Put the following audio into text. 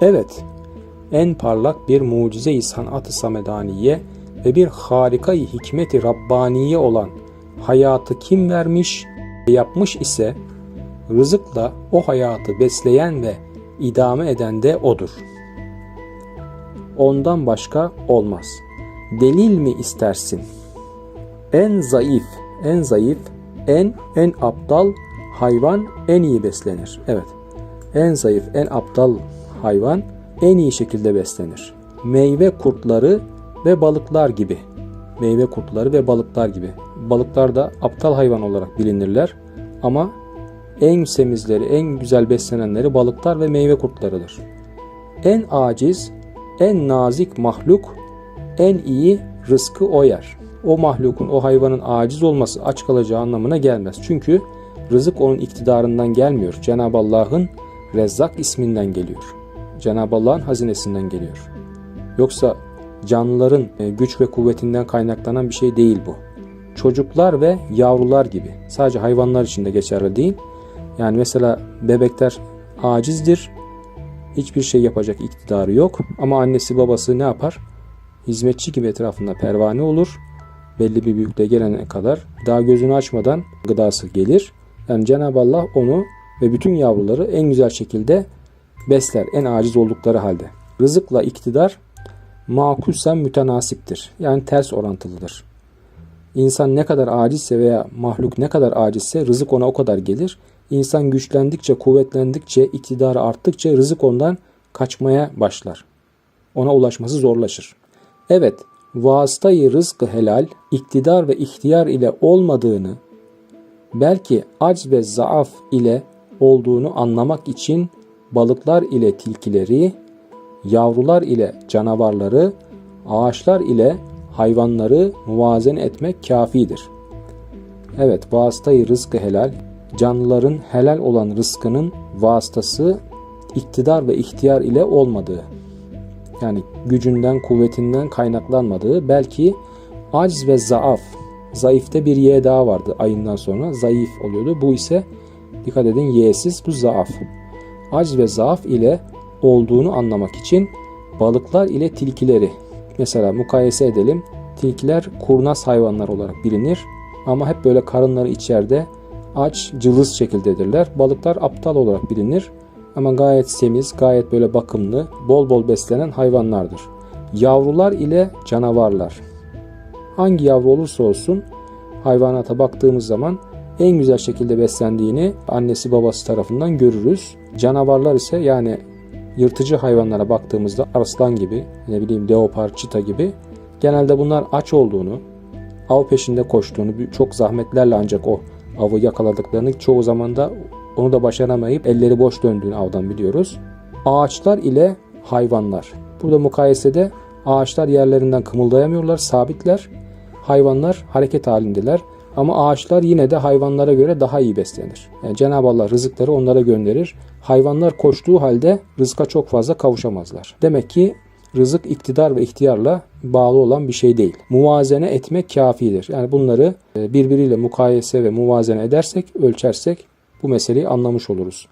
Evet, en parlak bir mucize-i sanat-ı samedaniye ve bir harikayı hikmeti Rabbaniye olan hayatı kim vermiş ve yapmış ise rızıkla o hayatı besleyen ve idame eden de odur. Ondan başka olmaz. Delil mi istersin? En zayıf, en zayıf, en en aptal hayvan en iyi beslenir. Evet. En zayıf, en aptal hayvan en iyi şekilde beslenir. Meyve kurtları ve balıklar gibi. Meyve kurtları ve balıklar gibi. Balıklar da aptal hayvan olarak bilinirler ama en semizleri, en güzel beslenenleri balıklar ve meyve kurtlarıdır. En aciz, en nazik mahluk en iyi rızkı o yer. O mahlukun, o hayvanın aciz olması aç kalacağı anlamına gelmez. Çünkü rızık onun iktidarından gelmiyor. Cenab-ı Allah'ın Rezzak isminden geliyor. Cenab-ı Allah'ın hazinesinden geliyor. Yoksa canlıların e, güç ve kuvvetinden kaynaklanan bir şey değil bu. Çocuklar ve yavrular gibi. Sadece hayvanlar için de geçerli değil. Yani mesela bebekler acizdir. Hiçbir şey yapacak iktidarı yok. Ama annesi babası ne yapar? Hizmetçi gibi etrafında pervane olur. Belli bir büyüklüğe gelene kadar daha gözünü açmadan gıdası gelir. Yani Cenab-ı Allah onu ve bütün yavruları en güzel şekilde besler en aciz oldukları halde. Rızıkla iktidar makusen mütenasiptir. Yani ters orantılıdır. İnsan ne kadar acizse veya mahluk ne kadar acizse rızık ona o kadar gelir. İnsan güçlendikçe, kuvvetlendikçe, iktidarı arttıkça rızık ondan kaçmaya başlar. Ona ulaşması zorlaşır. Evet, vasıtayı rızkı helal, iktidar ve ihtiyar ile olmadığını, belki acz ve zaaf ile olduğunu anlamak için balıklar ile tilkileri, yavrular ile canavarları, ağaçlar ile hayvanları muvazene etmek kafidir. Evet, vasıtayı rızkı helal, canlıların helal olan rızkının vasıtası iktidar ve ihtiyar ile olmadığı. Yani gücünden, kuvvetinden kaynaklanmadığı, belki aciz ve zaaf, zayıfta bir y daha vardı ayından sonra, zayıf oluyordu. Bu ise dikkat edin y'siz, bu zaaf. Aciz ve zaaf ile olduğunu anlamak için balıklar ile tilkileri mesela mukayese edelim. Tilkiler kurnaz hayvanlar olarak bilinir ama hep böyle karınları içeride aç, cılız şekildedirler. Balıklar aptal olarak bilinir ama gayet semiz, gayet böyle bakımlı, bol bol beslenen hayvanlardır. Yavrular ile canavarlar. Hangi yavru olursa olsun hayvanata baktığımız zaman en güzel şekilde beslendiğini annesi babası tarafından görürüz. Canavarlar ise yani yırtıcı hayvanlara baktığımızda arslan gibi, ne bileyim leopar, çita gibi genelde bunlar aç olduğunu, av peşinde koştuğunu, çok zahmetlerle ancak o avı yakaladıklarını çoğu zaman da onu da başaramayıp elleri boş döndüğünü avdan biliyoruz. Ağaçlar ile hayvanlar. Burada mukayesede ağaçlar yerlerinden kımıldayamıyorlar, sabitler. Hayvanlar hareket halindeler. Ama ağaçlar yine de hayvanlara göre daha iyi beslenir. Yani Cenab-ı Allah rızıkları onlara gönderir. Hayvanlar koştuğu halde rızka çok fazla kavuşamazlar. Demek ki rızık iktidar ve ihtiyarla bağlı olan bir şey değil. Muvazene etmek kafidir. Yani bunları birbiriyle mukayese ve muvazene edersek, ölçersek bu meseleyi anlamış oluruz.